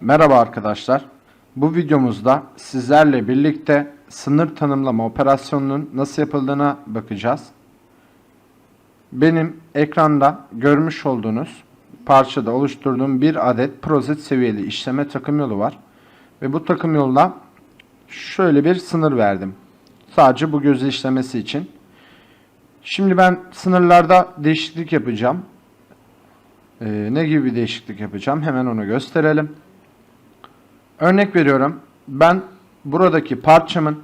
Merhaba arkadaşlar. Bu videomuzda sizlerle birlikte sınır tanımlama operasyonunun nasıl yapıldığına bakacağız. Benim ekranda görmüş olduğunuz parçada oluşturduğum bir adet prozet seviyeli işleme takım yolu var. Ve bu takım yoluna şöyle bir sınır verdim. Sadece bu gözü işlemesi için. Şimdi ben sınırlarda değişiklik yapacağım. Ee, ne gibi bir değişiklik yapacağım? Hemen onu gösterelim. Örnek veriyorum. Ben buradaki parçamın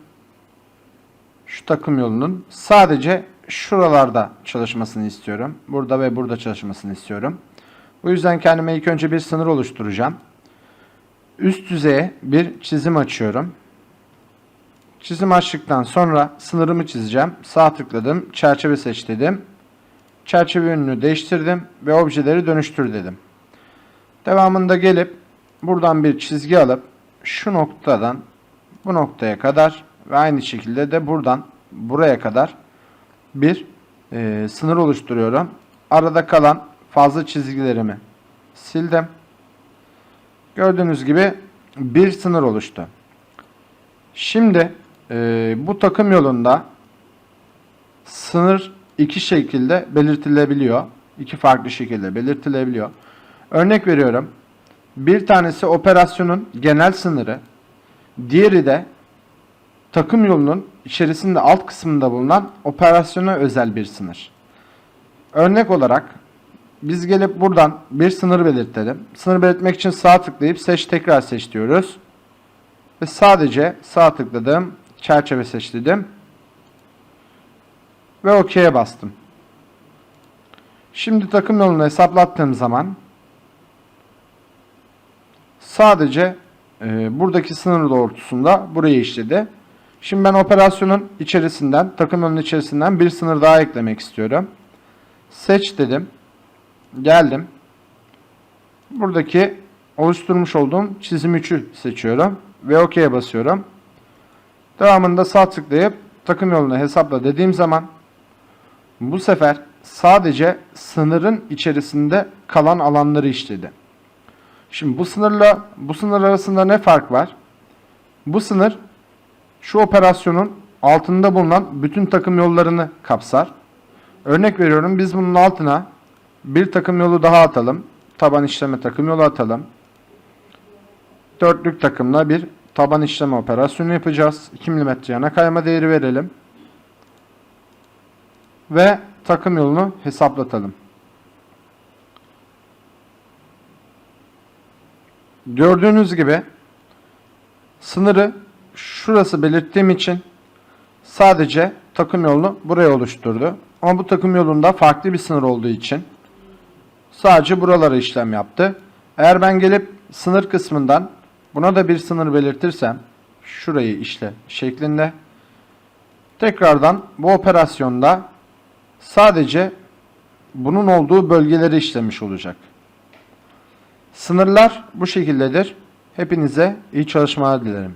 şu takım yolunun sadece şuralarda çalışmasını istiyorum. Burada ve burada çalışmasını istiyorum. Bu yüzden kendime ilk önce bir sınır oluşturacağım. Üst düzeye bir çizim açıyorum. Çizim açtıktan sonra sınırımı çizeceğim. Sağ tıkladım, çerçeve seç dedim. Çerçeve yönünü değiştirdim ve objeleri dönüştür dedim. Devamında gelip buradan bir çizgi alıp şu noktadan bu noktaya kadar ve aynı şekilde de buradan buraya kadar bir e, sınır oluşturuyorum. Arada kalan fazla çizgilerimi sildim. Gördüğünüz gibi bir sınır oluştu. Şimdi e, bu takım yolunda sınır iki şekilde belirtilebiliyor. İki farklı şekilde belirtilebiliyor. Örnek veriyorum. Bir tanesi operasyonun genel sınırı, diğeri de takım yolunun içerisinde alt kısmında bulunan operasyona özel bir sınır. Örnek olarak biz gelip buradan bir sınır belirtelim. Sınır belirtmek için sağ tıklayıp seç tekrar seç diyoruz. Ve sadece sağ tıkladım, çerçeve seç dedim. Ve OK'ye bastım. Şimdi takım yolunu hesaplattığım zaman sadece e, buradaki sınır doğrultusunda burayı işledi. Şimdi ben operasyonun içerisinden, takım yolunun içerisinden bir sınır daha eklemek istiyorum. Seç dedim. Geldim. Buradaki oluşturmuş olduğum çizim 3'ü seçiyorum ve OK'ye basıyorum. Devamında sağ tıklayıp takım yolunu hesapla dediğim zaman bu sefer sadece sınırın içerisinde kalan alanları işledi. Şimdi bu sınırla bu sınır arasında ne fark var? Bu sınır şu operasyonun altında bulunan bütün takım yollarını kapsar. Örnek veriyorum biz bunun altına bir takım yolu daha atalım. Taban işleme takım yolu atalım. Dörtlük takımla bir taban işleme operasyonu yapacağız. 2 mm yana kayma değeri verelim. Ve takım yolunu hesaplatalım. Gördüğünüz gibi sınırı şurası belirttiğim için sadece takım yolunu buraya oluşturdu. Ama bu takım yolunda farklı bir sınır olduğu için sadece buralara işlem yaptı. Eğer ben gelip sınır kısmından buna da bir sınır belirtirsem şurayı işle şeklinde tekrardan bu operasyonda sadece bunun olduğu bölgeleri işlemiş olacak. Sınırlar bu şekildedir. Hepinize iyi çalışmalar dilerim.